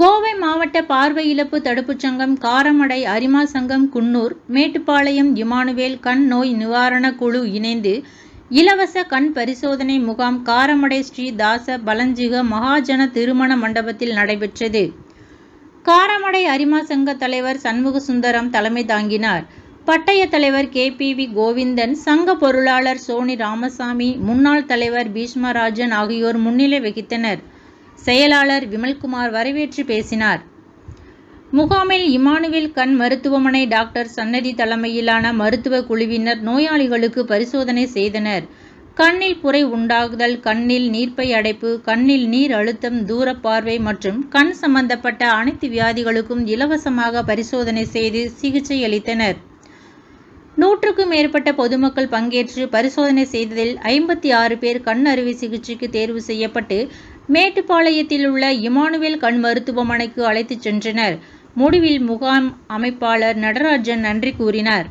கோவை மாவட்ட பார்வை இழப்பு தடுப்புச் சங்கம் காரமடை அரிமா சங்கம் குன்னூர் மேட்டுப்பாளையம் இமானுவேல் கண் நோய் நிவாரணக் குழு இணைந்து இலவச கண் பரிசோதனை முகாம் காரமடை ஸ்ரீ தாச பலஞ்சிக மகாஜன திருமண மண்டபத்தில் நடைபெற்றது. காரமடை அரிமா சங்க தலைவர் சண்முக சுந்தரம் தலைமை தாங்கினார். பட்டய தலைவர் கே. பி. வி. கோவிந்தன் சங்க பொருளாளர் சோனி ராமசாமி முன்னாள் தலைவர் பீஷ்மராஜன் ஆகியோர் முன்னிலை வகித்தனர். செயலாளர் விமல்குமார் வரவேற்று பேசினார். முகாமில் இமானுவேல் கண் மருத்துவமனை டாக்டர் சன்னதி தலைமையிலான மருத்துவ குழுவினர் நோயாளிகளுக்கு பரிசோதனை செய்தனர். கண்ணில் புரை உண்டாகுதல் கண்ணில் நீர்ப்பை அடைப்பு கண்ணில் நீர் அழுத்தம் தூர பார்வை மற்றும் கண் சம்பந்தப்பட்ட அனைத்து வியாதிகளுக்கும் இலவசமாக பரிசோதனை செய்து சிகிச்சை அளித்தனர். நூற்றுக்கும் மேற்பட்ட பொதுமக்கள் பங்கேற்று பரிசோதனை செய்ததில் ஐம்பத்தி ஆறு பேர் கண் அறுவை சிகிச்சைக்கு தேர்வு செய்யப்பட்டு மேட்டுப்பாளையத்தில் உள்ள இமானுவேல் கண் மருத்துவமனைக்கு அழைத்துச் சென்றனர். முடிவில் முகாம் அமைப்பாளர் நடராஜன் நன்றி கூறினார்.